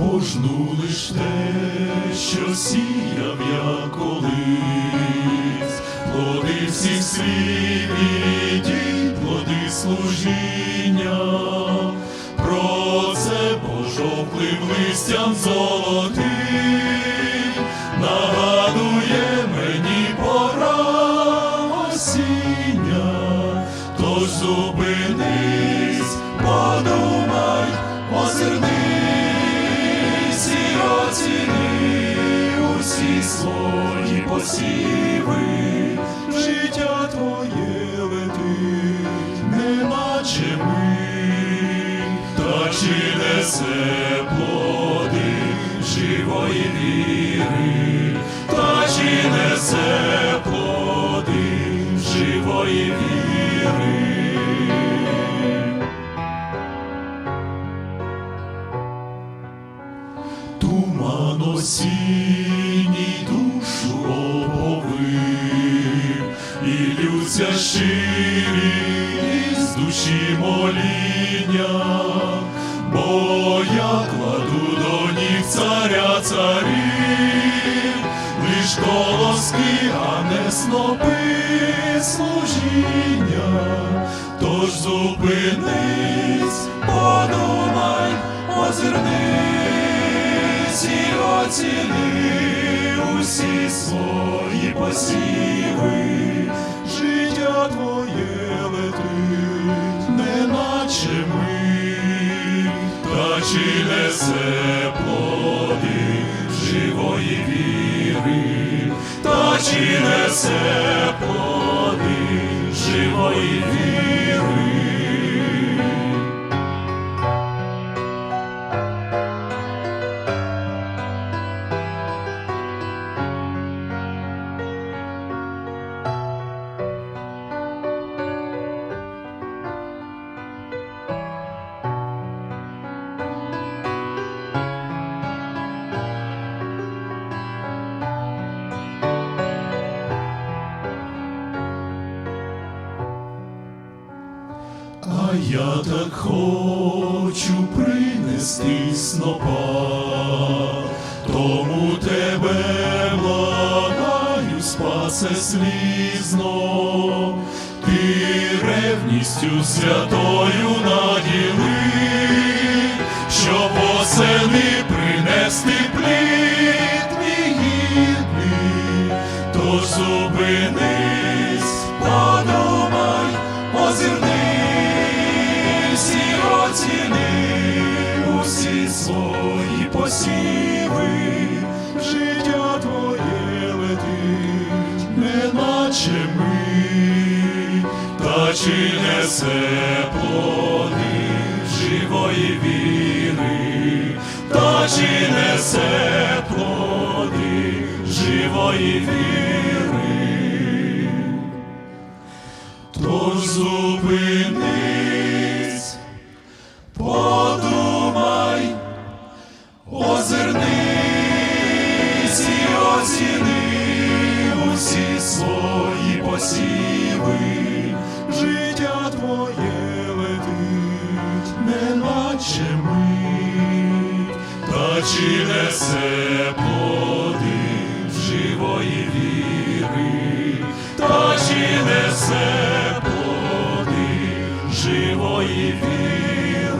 пожну лиш те, що сіяв я колись, плоди всіх слів і дій, плоди служіння, про це пожовклим листям золотим, нагадує мені пора осіння, тож зупинись, подумай, посіви, життя твоє летить, неначе ми, та чи несе плоди живої віри, та чи несе плоди живої віри. Туман осінній лються щирі з душі моління, бо я кладу до ніг царя царів, лиш колоски, а не снопи служіння, тож зупинись, подумай, озирнись і оціни усі свої посіви, твоє летить, неначе ми, та чи несе плоди живої віри, та чи несе плоди живої віри. Я так хочу принести снопа, тому тебе благаю, спасе слізно, ти ревністю святою наділи, щоб осени неначе ми, та чи несе плоди живої віри, та чи несе плоди живої віри. Тож зупинись, подумай, озирнись і оціни усі свої посіви, життя твоє летить, неначе мить, та чи несе плоди живої віри, та чи несе плоди живої віри.